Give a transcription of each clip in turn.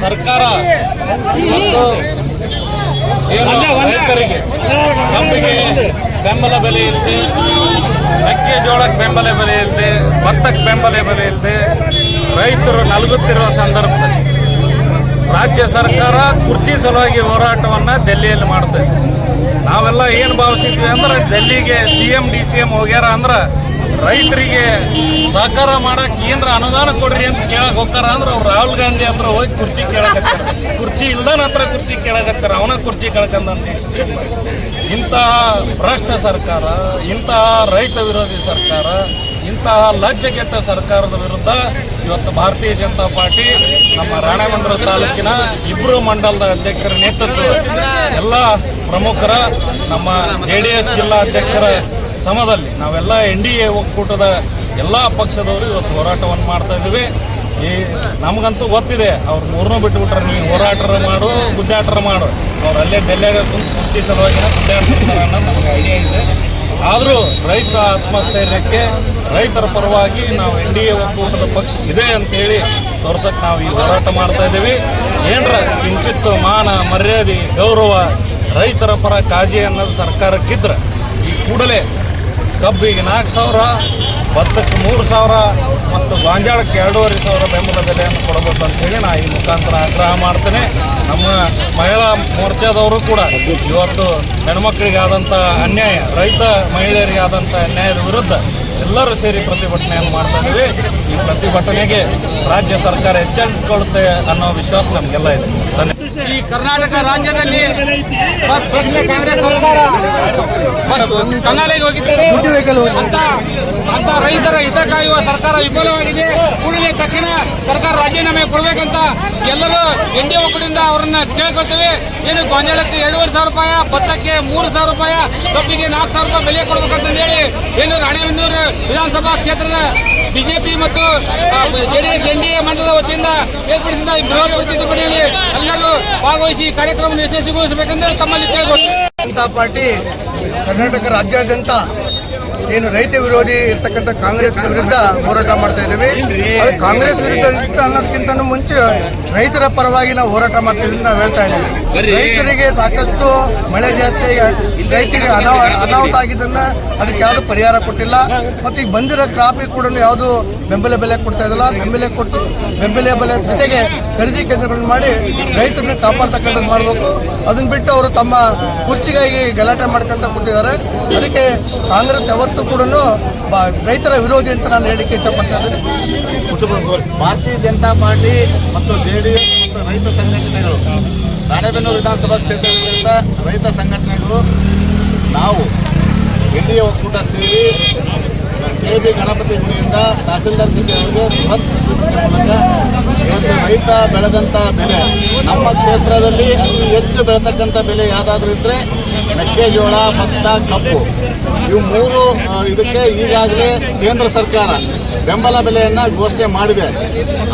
ಸರ್ಕಾರ ರೈತರಿಗೆ ಕಬ್ಬಿಗೆ ಬೆಂಬಲ ಬೆಲೆ ಇಲ್ಲದೆ ಮೆಕ್ಕೆಜೋಳಕ್ಕೆ ಬೆಂಬಲ ಬೆಲೆ ಇಲ್ಲದೆ ಭತ್ತಕ್ಕೆ ಬೆಂಬಲ ಬೆಲೆ ಇಲ್ಲದೆ ರೈತರು ನಲಗುತ್ತಿರುವ ಸಂದರ್ಭದಲ್ಲಿ ರಾಜ್ಯ ಸರ್ಕಾರ ಕುರ್ಚಿ ಸಲುವಾಗಿ ಹೋರಾಟವನ್ನು ದೆಲ್ಲಿಯಲ್ಲಿ ಮಾಡ್ತೇವೆ ನಾವೆಲ್ಲ ಏನು ಭಾವಿಸಿದ್ವಿ ಅಂದ್ರೆ ಡೆಲ್ಲಿಗೆ C M D C M ಹೋಗ್ಯಾರ ಅಂದ್ರೆ ರೈತರಿಗೆ ಸಹಕಾರ ಮಾಡಕ್ ಏನ್ರ ಅನುದಾನ ಕೊಡ್ರಿ ಅಂತ ಕೇಳಕ್ ಹೋಗ್ತಾರ ಅಂದ್ರೆ ಅವ್ರು ರಾಹುಲ್ ಗಾಂಧಿ ಹತ್ರ ಹೋಗಿ ಕುರ್ಚಿ ಕೇಳಕತ್ತಾರ. ಕುರ್ಚಿ ಇಲ್ದನ ಹತ್ರ ಕುರ್ಚಿ ಕೇಳಕತ್ತಾರ. ಅವನ ಕುರ್ಚಿ ಕೇಳಕಂದ ಇಂತಹ ಭ್ರಷ್ಟ ಸರ್ಕಾರ ಇಂತಹ ರೈತ ವಿರೋಧಿ ಸರ್ಕಾರ ಇಂತಹ ಲಜ್ಜೆಗೆಟ್ಟ ಸರ್ಕಾರದ ವಿರುದ್ಧ ಇವತ್ತು ಭಾರತೀಯ ಜನತಾ ಪಾರ್ಟಿ ನಮ್ಮ ರಾಣೆಮಂಡ್ರ ತಾಲೂಕಿನ ಇಬ್ಬರು ಮಂಡಲದ ಅಧ್ಯಕ್ಷರ ನೇತೃತ್ವ ಎಲ್ಲ ಪ್ರಮುಖರ, ನಮ್ಮ ಜೆ ಡಿ ಎಸ್ ಜಿಲ್ಲಾ ಅಧ್ಯಕ್ಷರ ಸಮದಲ್ಲಿ ನಾವೆಲ್ಲ ಎನ್ ಡಿ ಎ ಒಕ್ಕೂಟದ ಎಲ್ಲ ಪಕ್ಷದವರು ಇವತ್ತು ಹೋರಾಟವನ್ನು ಮಾಡ್ತಾ ಇದ್ದೀವಿ. ಈ ನಮಗಂತೂ ಗೊತ್ತಿದೆ, ಅವ್ರು ಮೂರನ್ನೂ ಬಿಟ್ಟುಬಿಟ್ರೆ ನೀವು ಹೋರಾಟರ ಮಾಡು ಗುದ್ದಾಟರ ಮಾಡು. ಅವ್ರು ಅಲ್ಲೇ ಡೆಲ್ಲಿಯಾಗ ಕುಂತು ಕುರ್ಚಿ ಸಲುವಾಗಿ ಗುದ್ದಾಡ್ತಿರ್ತಾರೆ ಅನ್ನೋದು ನಮಗೆ ಐಡಿಯಾ ಇದೆ. ಆದರೂ ರೈತ ಆತ್ಮಸ್ಥೈರ್ಯಕ್ಕೆ ರೈತರ ಪರವಾಗಿ ನಾವು ಎನ್ ಡಿ ಎ ಒಕ್ಕೂಟದ ಪಕ್ಷ ಇದೆ ಅಂತೇಳಿ ತೋರ್ಸಕ್ಕೆ ನಾವು ಈ ಹೋರಾಟ ಮಾಡ್ತಾ ಇದ್ದೀವಿ. ಏನರ ಕಿಂಚಿತ್ತು ಮಾನ, ಮರ್ಯಾದೆ, ಗೌರವ ರೈತರ ಪರ ಕಾಳಜಿ ಅನ್ನೋದು ಸರ್ಕಾರಕ್ಕಿದ್ರೆ, ಈ ಕೂಡಲೇ ಕಬ್ಬಿಗೆ ನಾಲ್ಕು ಸಾವಿರ, ಭತ್ತಕ್ಕೆ ಮೂರು ಸಾವಿರ ಮತ್ತು ಗಾಂಜಾಳಕ್ಕೆ ಎರಡೂವರೆ ಸಾವಿರ ಬೆಂಬಲ ಬೆಲೆಯನ್ನು ಕೊಡಬೇಕು ಅಂತೇಳಿ ನಾ ಈ ಮುಖಾಂತರ ಆಗ್ರಹ ಮಾಡ್ತೇನೆ. ನಮ್ಮ ಮಹಿಳಾ ಮೋರ್ಚಾದವರು ಕೂಡ ಇವತ್ತು ಹೆಣ್ಮಕ್ಳಿಗೆ ಆದಂಥ ಅನ್ಯಾಯ, ರೈತ ಮಹಿಳೆಯರಿಗೆ ಆದಂಥ ಅನ್ಯಾಯದ ವಿರುದ್ಧ ಎಲ್ಲರೂ ಸೇರಿ ಪ್ರತಿಭಟನೆಯನ್ನು ಮಾಡ್ತಾ ಇದ್ದೀವಿ. ಈ ಪ್ರತಿಭಟನೆಗೆ ರಾಜ್ಯ ಸರ್ಕಾರ ಎಚ್ಚರಿಸಿಕೊಳ್ಳುತ್ತೆ ಅನ್ನೋ ವಿಶ್ವಾಸ ನಮಗೆಲ್ಲ ಇದೆ. ಧನ್ಯವಾದ. ಈ ಕರ್ನಾಟಕ ರಾಜ್ಯದಲ್ಲಿ ಕಾಂಗ್ರೆಸ್ ಸರ್ಕಾರ. ಕನ್ನಡಿಗೆ ಹೋಗಿದ್ದಾರೆ? ಅಂತ ರೈತರ ಹಿತ ಕಾಯುವ ಸರ್ಕಾರ ವಿಫಲವಾಗಿದೆ. ಕೂಡಲೇ ತಕ್ಷಣ ಸರ್ಕಾರ ರಾಜೀನಾಮೆ ಕೊಡಬೇಕಂತ ಎಲ್ಲರೂ ಎನ್ ಡಿ ಒಕ್ಕೂಟದಿಂದ ಅವರನ್ನ ಕೇಳ್ಕೊಳ್ತೇವೆ. ಏನು ಗೊಂಜಾಳಕ್ಕೆ ಎರಡೂವರೆ ಸಾವಿರ ರೂಪಾಯಿ, ಭತ್ತಕ್ಕೆ ಮೂರು ಸಾವಿರ ರೂಪಾಯಿ, ಕಬ್ಬಿಗೆ ನಾಲ್ಕು ಸಾವಿರ ರೂಪಾಯಿ ಬೆಲೆ ಕೊಡ್ಬೇಕಂತ ಹೇಳಿ ಏನು ರಾಣೆಬೆನ್ನೂರು ವಿಧಾನಸಭಾ ಕ್ಷೇತ್ರದ ಬಿಜೆಪಿ ಮತ್ತು ಜೆಡಿಎಸ್ ಎನ್ ಡಿ ಎ ಮಂಡಲದ ವತಿಯಿಂದ ಏರ್ಪಡಿಸಿದ ಬೃಹತ್ ಪ್ರತಿಭಟನೆಯಲ್ಲಿ ಎಲ್ಲರೂ ಭಾಗವಹಿಸಿ ಕಾರ್ಯಕ್ರಮವನ್ನು ಯಶಸ್ವಿಗೊಳಿಸಬೇಕೆಂದು ತಮ್ಮಲ್ಲಿ ಕೇಳಿಕೊಂಡು ಜನತಾ ಪಾರ್ಟಿ ಕರ್ನಾಟಕ ರಾಜ್ಯಾದ್ಯಂತ ಏನು ರೈತ ವಿರೋಧಿ ಇರ್ತಕ್ಕಂಥ ಕಾಂಗ್ರೆಸ್ ವಿರುದ್ಧ ಹೋರಾಟ ಮಾಡ್ತಾ ಇದ್ದೀವಿ. ಅದು ಕಾಂಗ್ರೆಸ್ ವಿರುದ್ಧ ಅನ್ನೋದಕ್ಕಿಂತ ಮುಂಚೆ ರೈತರ ಪರವಾಗಿ ನಾವು ಹೋರಾಟ ಮಾಡ್ತಾ ಇದ್ದೀವಿ ನಾವು ಹೇಳ್ತಾ ಇದ್ದೀವಿ. ರೈತರಿಗೆ ಸಾಕಷ್ಟು ಮಳೆ ಜಾಸ್ತಿ ರೈತರಿಗೆ ಅನಾವ ಅನಾಹುತ ಆಗಿದ್ದನ್ನ ಅದಕ್ಕೆ ಯಾವುದು ಪರಿಹಾರ ಕೊಟ್ಟಿಲ್ಲ. ಮತ್ತು ಈಗ ಬಂದಿರೋ ಕ್ರಾಪಿಗೆ ಕೂಡ ಯಾವುದು ಬೆಂಬಲ ಬೆಲೆ ಕೊಡ್ತಾ ಇದ್ದಲ್ಲ ಬೆಂಬಲ ಕೊಟ್ಟು ಬೆಂಬಲ ಬೆಲೆ ಜೊತೆಗೆ ಖರೀದಿ ಕೇಂದ್ರಗಳನ್ನು ಮಾಡಿ ರೈತರನ್ನ ಕಾಪಾಡ್ತಕ್ಕಂಥದ್ದು ಮಾಡಬೇಕು. ಅದನ್ನ ಬಿಟ್ಟು ಅವರು ತಮ್ಮ ಕುರ್ಚಿಗಾಗಿ ಗಲಾಟೆ ಮಾಡ್ಕೊಂತ ಕೂತಿದ್ದಾರೆ. ಅದಕ್ಕೆ ಕಾಂಗ್ರೆಸ್ ಯಾವತ್ತೂ ಕೂಡ ರೈತರ ವಿರೋಧಿ ಅಂತ ನಾನು ಹೇಳಿಕೆ ಇಷ್ಟಪಡ್ತಾ ಇದ್ದೇನೆ. ಭಾರತೀಯ ಜನತಾ ಪಾರ್ಟಿ ಮತ್ತು ಜೆಡಿಎಸ್ ಮತ್ತು ರೈತ ಸಂಘಟನೆಗಳು ರಾಣೆಬೆನ್ನೂರು ವಿಧಾನಸಭಾ ಕ್ಷೇತ್ರದಿಂದ ರೈತ ಸಂಘಟನೆಗಳು ನಾವು ಎನ್ ಡಿ ಎ ಒಕ್ಕೂಟ ಸೇರಿ ಕೆ ಬಿ ಗಣಪತಿ ಗುಡಿಯಿಂದ ತಹಸೀಲ್ದಾರ್ ಕಚೇರಿಗೆ ಬೃಹತ್ ಮೂಲಕ ಇವತ್ತು ರೈತ ಬೆಳೆದಂಥ ಬೆಲೆ. ನಮ್ಮ ಕ್ಷೇತ್ರದಲ್ಲಿ ಅತಿ ಹೆಚ್ಚು ಬೆಳೆತಕ್ಕಂಥ ಬೆಲೆ ಯಾವುದಾದ್ರೂ ಇದ್ದರೆ ಮೆಕ್ಕೆಜೋಳ, ಭತ್ತ, ಕಬ್ಬು. ಇವು ಮೂರು ಇದಕ್ಕೆ ಈಗಾಗಲೇ ಕೇಂದ್ರ ಸರ್ಕಾರ ಬೆಂಬಲ ಬೆಲೆಯನ್ನು ಘೋಷಣೆ ಮಾಡಿದೆ.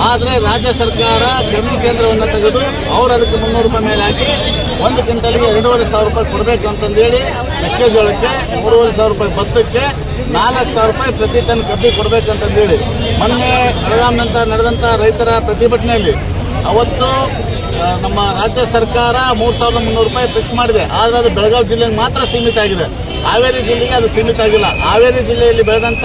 ಆದರೆ ರಾಜ್ಯ ಸರ್ಕಾರ ಖರೀದಿ ಕೇಂದ್ರವನ್ನು ತೆಗೆದು ಅವರು ಅದಕ್ಕೆ ಮುನ್ನೂರು ರೂಪಾಯಿ ಮೇಲೆ ಹಾಕಿ ಒಂದು ಕ್ವಿಂಟಲ್ಗೆ ಎರಡೂವರೆ ಸಾವಿರ ರೂಪಾಯಿ ಕೊಡಬೇಕು ಅಂತಂದೇಳಿ ಮೆಕ್ಕೆಜೋಳಕ್ಕೆ ಮೂರುವರೆ ಸಾವಿರ ರೂಪಾಯಿ ಭತ್ತಕ್ಕೆ ನಾಲ್ಕು ಸಾವಿರ ರೂಪಾಯಿ ಪ್ರತಿ ಟನ್ ಕಬ್ಬಿ ಕೊಡಬೇಕಂತಂದೇಳಿ ಮೊನ್ನೆ ಬೆಳಗಾಂನಂತ ನಡೆದಂಥ ರೈತರ ಪ್ರತಿಭಟನೆಯಲ್ಲಿ ಅವತ್ತು ನಮ್ಮ ರಾಜ್ಯ ಸರ್ಕಾರ ಮೂರು ಸಾವಿರದ ಮುನ್ನೂರು ರೂಪಾಯಿ ಫಿಕ್ಸ್ ಮಾಡಿದೆ. ಆದರೆ ಅದು ಬೆಳಗಾವಿ ಜಿಲ್ಲೆಗೆ ಮಾತ್ರ ಸೀಮಿತ ಆಗಿದೆ. ಹಾವೇರಿ ಜಿಲ್ಲೆಗೆ ಅದು ಸೀಮಿತ ಆಗಿಲ್ಲ. ಹಾವೇರಿ ಜಿಲ್ಲೆಯಲ್ಲಿ ಬೆಳೆದಂಥ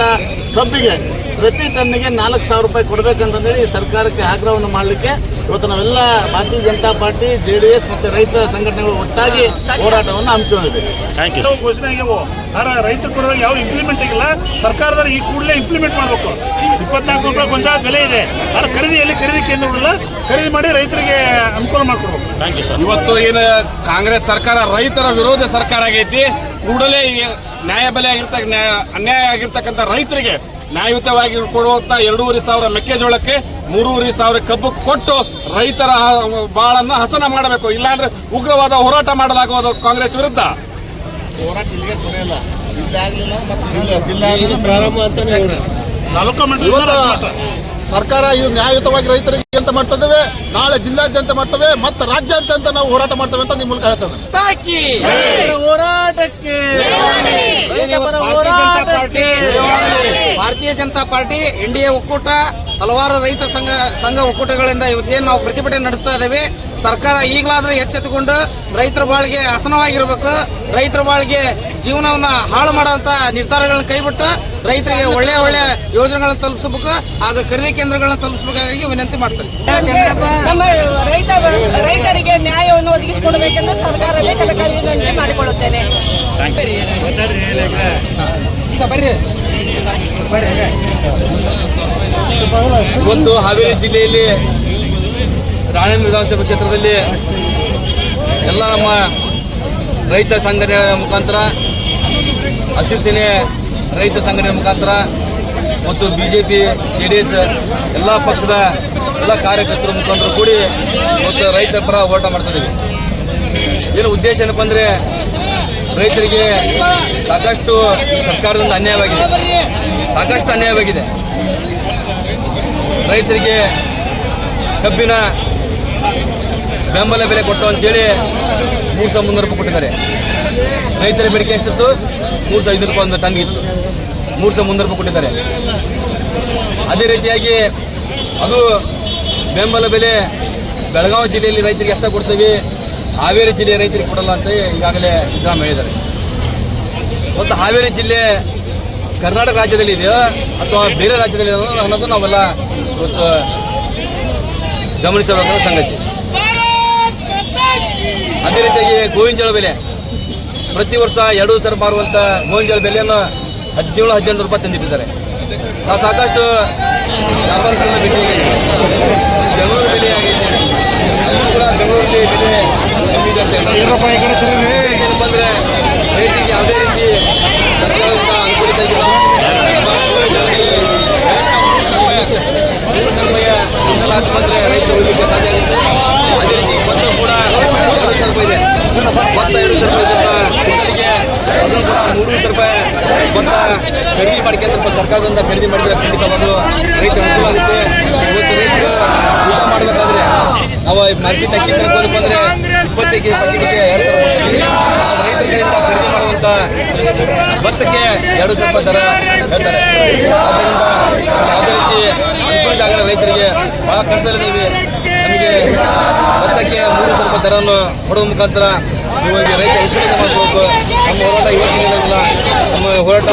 ಕಬ್ಬಿಗೆ ಪ್ರತಿ ಟನ್ನಿಗೆ ನಾಲ್ಕು ಸಾವಿರ ರೂಪಾಯಿ ಕೊಡಬೇಕಂತಂದೇಳಿ ಈ ಸರ್ಕಾರಕ್ಕೆ ಆಗ್ರಹವನ್ನು ಮಾಡಲಿಕ್ಕೆ ಇವತ್ತು ನಾವೆಲ್ಲ Bharatiya Janata party J D S ಮತ್ತು ರೈತ ಸಂಘಟನೆಗಳು ಒಟ್ಟಾಗಿ ಹೋರಾಟವನ್ನು ಹಮ್ಮಿಕೊಂಡಿದ್ದೀವಿ. ಯಾವ ಘೋಷಣೆ ಆಗ್ಯಾವು? ಆದ್ರೆ ರೈತರು ಕೂಡ ಯಾವ ಇಂಪ್ಲಿಮೆಂಟ್ ಆಗಿಲ್ಲ ಸರ್ಕಾರದವರು ಈ ಕೂಡಲೇ ಇಂಪ್ಲಿಮೆಂಟ್ ಮಾಡಬೇಕು. ಇಪ್ಪತ್ನಾಲ್ಕು ರೂಪಾಯಿ ಗೊಂಜಾಳ ಬೆಲೆ ಇದೆ. ಆದ್ರೆ ಖರೀದಿಯಲ್ಲಿ ಖರೀದಿ ಕೇಂದ್ರಗಳಿಲ್ಲ ಖರೀದಿ ಮಾಡಿ ರೈತರಿಗೆ ಅನುಕೂಲ ಮಾಡ್ಕೊಡ್ಬೇಕು. ಥ್ಯಾಂಕ್ ಯು ಸರ್ ಇವತ್ತು ಏನು ಕಾಂಗ್ರೆಸ್ ಸರ್ಕಾರ ರೈತರ ವಿರೋಧ ಸರ್ಕಾರ ಆಗೈತಿ ಕೂಡಲೇ ನ್ಯಾಯ ಬೆಲೆ ಆಗಿರ್ತಕ್ಕ ನ್ಯಾಯ- ಅನ್ಯಾಯ ಆಗಿರ್ತಕ್ಕಂಥ ರೈತರಿಗೆ ನ್ಯಾಯಯುತವಾಗಿ ಕೊಡುವಂತ ಎರಡೂವರೆ ಸಾವಿರ ಮೆಕ್ಕೆಜೋಳಕ್ಕೆ ಮೂರೂವರೆ ಸಾವಿರ ಕಬ್ಬು ಕೊಟ್ಟು ರೈತರ ಬಾಳನ್ನ ಹಸನ ಮಾಡಬೇಕು. ಇಲ್ಲಾಂದ್ರೆ ಉಗ್ರವಾದ ಹೋರಾಟ ಮಾಡಲಾಗುವುದು ಕಾಂಗ್ರೆಸ್ ವಿರುದ್ಧ. ಸರ್ಕಾರ ಇದು ನ್ಯಾಯಯುತವಾಗಿ ರೈತರಿಗೆ ಅಂತ ಮಾಡ್ತದವೆ? ನಾಳೆ ಜಿಲ್ಲಾದ್ಯಂತ ಮಾಡ್ತವೆ ಮತ್ತೆ ರಾಜ್ಯಾದ್ಯಂತ ನಾವು ಹೋರಾಟ ಮಾಡ್ತೇವೆ ಅಂತ ನಿಮ್ಮ ಮೂಲಕ ಹೇಳ್ತೇವೆ ತಾಕಿ! ಹೋರಾಟಕ್ಕೆ Bharatiya Janata party N D A ಒಕ್ಕೂಟ ಹಲವಾರು ರೈತ ಸಂಘ ಸಂಘ ಒಕ್ಕೂಟಗಳಿಂದ ಇವತ್ತೇನು ನಾವು ಪ್ರತಿಭಟನೆ ನಡೆಸ್ತಾ ಇದ್ದೇವೆ. ಸರ್ಕಾರ ಈಗಲಾದ್ರೆ ಎಚ್ಚೆತ್ತುಕೊಂಡು ರೈತರ ಬಾಳಿಗೆ ಹಸನವಾಗಿರ್ಬೇಕು ರೈತರ ಬಾಳಿಗೆ ಜೀವನವನ್ನ ಹಾಳು ಮಾಡುವಂತ ನಿರ್ಧಾರಗಳನ್ನ ಕೈಬಿಟ್ಟು ರೈತರಿಗೆ ಒಳ್ಳೆ ಒಳ್ಳೆ ಯೋಜನೆಗಳನ್ನ ತಲುಪಿಸಬೇಕು. ಹಾಗೂ ಖರೀದಿ ಕೇಂದ್ರಗಳನ್ನ ತಲುಪಿಸಬೇಕಾಗಿ ವಿನಂತಿ ಮಾಡ್ತಾರೆ ನಮ್ಮ ರೈತ ರೈತರಿಗೆ ನ್ಯಾಯವನ್ನು ಒದಗಿಸಿಕೊಡಬೇಕೆಂದು ಸರ್ಕಾರದಲ್ಲಿ ಕಲಕಾರಿ ವಿನಂತಿ ಮಾಡಿಕೊಳ್ಳುತ್ತೇನೆ. ಇವತ್ತು ಹಾವೇರಿ ಜಿಲ್ಲೆಯಲ್ಲಿ ರಾಣೇಂದ್ರ ವಿಧಾನಸಭಾ ಕ್ಷೇತ್ರದಲ್ಲಿ ಎಲ್ಲ ನಮ್ಮ ರೈತ ಸಂಘಟನೆ ಮುಖಾಂತರ, ಹಸಿರು ಸೇನೆ ರೈತ ಸಂಘಟನೆ ಮುಖಾಂತರ ಮತ್ತು B J P J D S ಎಲ್ಲ ಪಕ್ಷದ ಎಲ್ಲ ಕಾರ್ಯಕರ್ತರು ಮುಖಂಡರು ಕೂಡಿ ಮತ್ತು ರೈತರ ಪರ ಹೋರಾಟ ಮಾಡ್ತಿದ್ದೀವಿ ಏನು ಉದ್ದೇಶ ಏನಪ್ಪ ಅಂದರೆ ರೈತರಿಗೆ ಸಾಕಷ್ಟು ಸರ್ಕಾರದಿಂದ ಅನ್ಯಾಯವಾಗಿದೆ. ಸಾಕಷ್ಟು ಅನ್ಯಾಯವಾಗಿದೆ. ರೈತರಿಗೆ ಕಬ್ಬಿನ ಬೆಂಬಲ ಬೆಲೆ ಕೊಟ್ಟು ಅಂತೇಳಿ ಮೂರು ಸಾವಿರ ಮುನ್ನೂರು ರೂಪಾಯಿ ಕೊಟ್ಟಿದ್ದಾರೆ. ರೈತರ ಬೇಡಿಕೆ ಎಷ್ಟಿತ್ತು? ಮೂರು ಸಾವಿರ ಐದು ರೂಪಾಯಿ ಒಂದು ಟನ್ ಇತ್ತು. ಮೂರು ಸಾವಿರ ಮುನ್ನೂರು ರೂಪಾಯಿ ಕೊಟ್ಟಿದ್ದಾರೆ. ಅದೇ ರೀತಿಯಾಗಿ ಅದು ಬೆಂಬಲ ಬೆಲೆ ಬೆಳಗಾವಿ ಜಿಲ್ಲೆಯಲ್ಲಿ ರೈತರಿಗೆ ಎಷ್ಟ ಕೊಡ್ತೀವಿ ಹಾವೇರಿ ಜಿಲ್ಲೆಯ ರೈತರಿಗೆ ಕೊಡಲ್ಲ ಅಂತ ಈಗಾಗಲೇ ಸಿದ್ದರಾಮಯ್ಯ ಹೇಳಿದ್ದಾರೆ. ಮತ್ತು ಹಾವೇರಿ ಜಿಲ್ಲೆ ಕರ್ನಾಟಕ ರಾಜ್ಯದಲ್ಲಿ ಇದೆಯೋ ಅಥವಾ ಬೇರೆ ರಾಜ್ಯದಲ್ಲಿ ಅನ್ನೋದು ನಾವೆಲ್ಲ ಇವತ್ತು ಗಮನಿಸಬೇಕಾದ ಸಂಗತಿ. ಅದೇ ರೀತಿಯಾಗಿ ಗೋವಿನ ಬೆಲೆ. ಪ್ರತಿ ವರ್ಷ ಎರಡು ಸರ್ ಮಾರುವಂಥ ಗೋವಿನ ಬೆಲೆಯನ್ನು ಹದಿನೇಳು, ಹದಿನೆಂಟು ರೂಪಾಯಿ ತಂದಿಟ್ಟಿದ್ದಾರೆ. ನಾವು ಸಾಕಷ್ಟು ವ್ಯಾಪಾರಸ್ಥರನ್ನ ಬೆಂಗಳೂರು ಬೆಲೆ ಆಗೈತೆ ಅಲ್ಲೂ ಕೂಡ ಬೆಂಗಳೂರಲ್ಲಿ ಬೆಲೆ ಅಂದ್ರೆ ರೈತರಿಗೆ ಯಾವುದೇ ರೀತಿ ಸರ್ಕಾರದಿಂದ ಅನುಕೂಲಿಸಿಲ್ಲ ಸಮಯ ಬೆಂಬಲ ಬಂದ್ರೆ ರೈತರು ಉಳಿಲಿಕ್ಕೆ ಸಾಧ್ಯ ಆಗುತ್ತೆ ಅದೇ ರೀತಿ ಭತ್ತ ಕೂಡ ಸಾವಿರ ರೂಪಾಯಿ ಇದೆ ಭತ್ತ ಸಾವಿರ ರೂಪಾಯಿ ಇದೆ ಅದನ್ನು ಕೂಡ ಮೂರು ರೂಪಾಯಿ ಭತ್ತ ಖರೀದಿ ಮಾಡ್ಕೊಂತ ಸರ್ಕಾರದಿಂದ ಖರೀದಿ ಮಾಡಿದ್ರೆ ಖಂಡಿತವಾಗ್ಲೂ ರೈತ ಅನುಕೂಲ ಆಗುತ್ತೆ ರೈತರು ಮಾಡಬೇಕಾದ್ರೆ ಅವ ಮಾರ್ಕೆಟ್ ಅಕ್ಕಿ ತಗೊಂಡು ಬಂದ್ರೆ ಇಪ್ಪತ್ತಕ್ಕೆ ಬಗ್ಗೆ ಆದ್ರೆ ಖರೀದಿ ಮಾಡುವಂತ ಭತ್ತಕ್ಕೆ ಎರಡು ಸ್ವಲ್ಪ ದರ ಹೇಳ್ತಾರೆ. ಆದ್ದರಿಂದ ಯಾವುದೇ ರೀತಿ ಅನುಕೂಲ ಆಗಲ್ಲ ರೈತರಿಗೆ ಬಹಳ ಕಷ್ಟದಲ್ಲಿದ್ದೀವಿ ನಮಗೆ ಭತ್ತಕ್ಕೆ ಮೂರು ಸ್ವಲ್ಪ ದರವನ್ನು ಕೊಡುವ ಮುಖಾಂತರ ನೀವು ರೈತ ಉತ್ಪಾದನೆ ಮಾಡಬೇಕು ನಮ್ಮ ಹೋರಾಟ ಇವತ್ತಿನಿಂದ ನಮ್ಮ ಹೋರಾಟ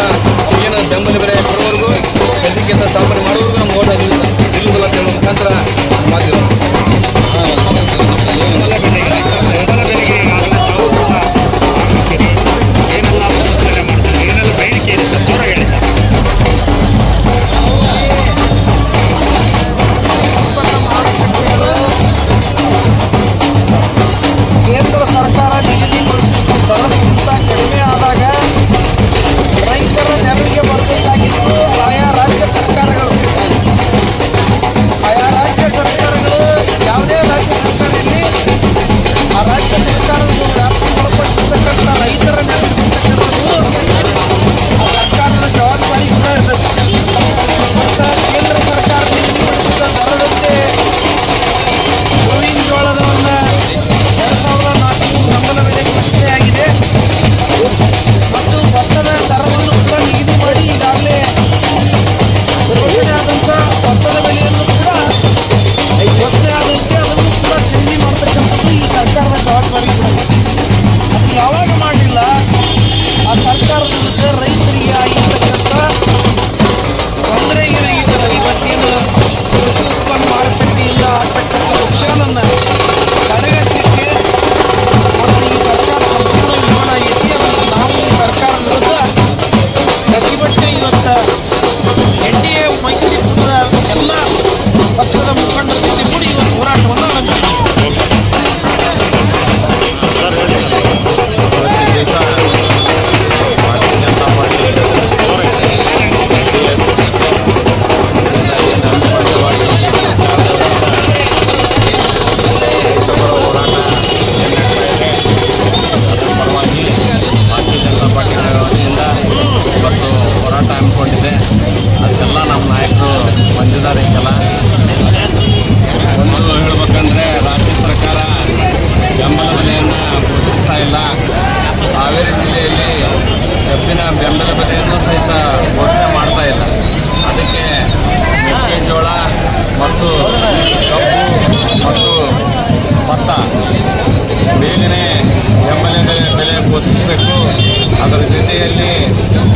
ಅದರ ಜೊತೆಯಲ್ಲಿ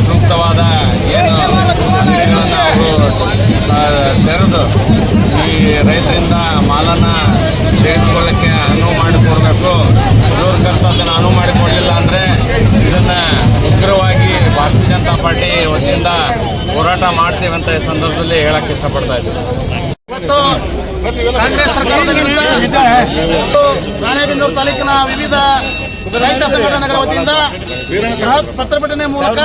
ಸೂಕ್ತವಾದ ಏನು ಅಂಗಡಿಗಳನ್ನು ಅವರು ತೆರೆದು ಈ ರೈತರಿಂದ ಮಾಲನ್ನು ತೆಗೆದುಕೊಳ್ಳೋಕ್ಕೆ ಅನುವು ಮಾಡಿಕೊಡ್ಬೇಕು. ಅದನ್ನು ಅನುವು ಮಾಡಿಕೊಡಲಿಲ್ಲ ಅಂದರೆ ಇದನ್ನು ಉಗ್ರವಾಗಿ ಭಾರತೀಯ ಜನತಾ ಪಾರ್ಟಿ ವತಿಯಿಂದ ಹೋರಾಟ ಮಾಡ್ತೀವಿ ಅಂತ ಈ ಸಂದರ್ಭದಲ್ಲಿ ಹೇಳಕ್ಕೆ ಇಷ್ಟಪಡ್ತಾ ಇದ್ದೀನಿ. ಕಾಂಗ್ರೆಸ್ ಸರ್ಕಾರದ ವಿರುದ್ಧ ತಾಲೂಕಿನ ವಿವಿಧ ರೈತ ಸಂಘಟನೆಗಳ ವತಿಯಿಂದ ಬೃಹತ್ ಪ್ರತಿಭಟನೆ ಮೂಲಕ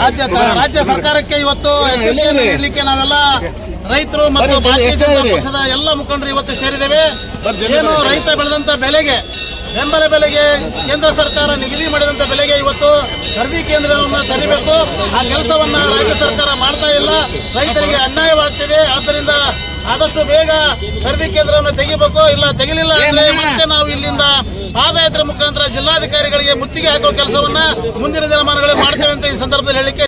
ರಾಜ್ಯ ರಾಜ್ಯ ಸರ್ಕಾರಕ್ಕೆ ಇವತ್ತು ಎಚ್ಚರಿಕೆಯನ್ನು ನೀಡಲಿಕ್ಕೆ ನಾವೆಲ್ಲ ರೈತರು ಮತ್ತು ಭಾರತೀಯ ಜನತಾ ಪಕ್ಷದ ಎಲ್ಲ ಮುಖಂಡರು ಇವತ್ತು ಸೇರಿದ್ದೇವೆ. ಏನು ರೈತ ಬೆಳೆದಂತ ಬೆಲೆಗೆ ಬೆಂಬಲ ಬೆಲೆಗೆ ಕೇಂದ್ರ ಸರ್ಕಾರ ನಿಗದಿ ಮಾಡಿದಂತ ಬೆಲೆಗೆ ಇವತ್ತು ಖರೀದಿ ಕೇಂದ್ರವನ್ನು ತರಬೇಕು. ಆ ಕೆಲಸವನ್ನ ರಾಜ್ಯ ಸರ್ಕಾರ ಮಾಡ್ತಾ ಇಲ್ಲ. ರೈತರಿಗೆ ಅನ್ಯಾಯವಾಗ್ತಿದೆ. ಆದ್ದರಿಂದ ಆದಷ್ಟು ಬೇಗ ಖರೀದಿ ಕೇಂದ್ರವನ್ನು ತೆಗಿಬೇಕು. ಇಲ್ಲ ತೆಗಿಲಿಲ್ಲ ಅಂದ್ರೆ ಮತ್ತೆ ನಾವು ಇಲ್ಲಿಂದ ಪಾದಯಾತ್ರೆ ಮುಖಾಂತರ ಜಿಲ್ಲಾಧಿಕಾರಿಗಳಿಗೆ ಮುತ್ತಿಗೆ ಹಾಕುವ ಕೆಲಸವನ್ನ ಮುಂದಿನ ದಿನಮಾನಗಳಲ್ಲಿ ಮಾಡ್ತೇವೆ ಅಂತ ಈ ಸಂದರ್ಭದಲ್ಲಿ ಹೇಳಿಕೆ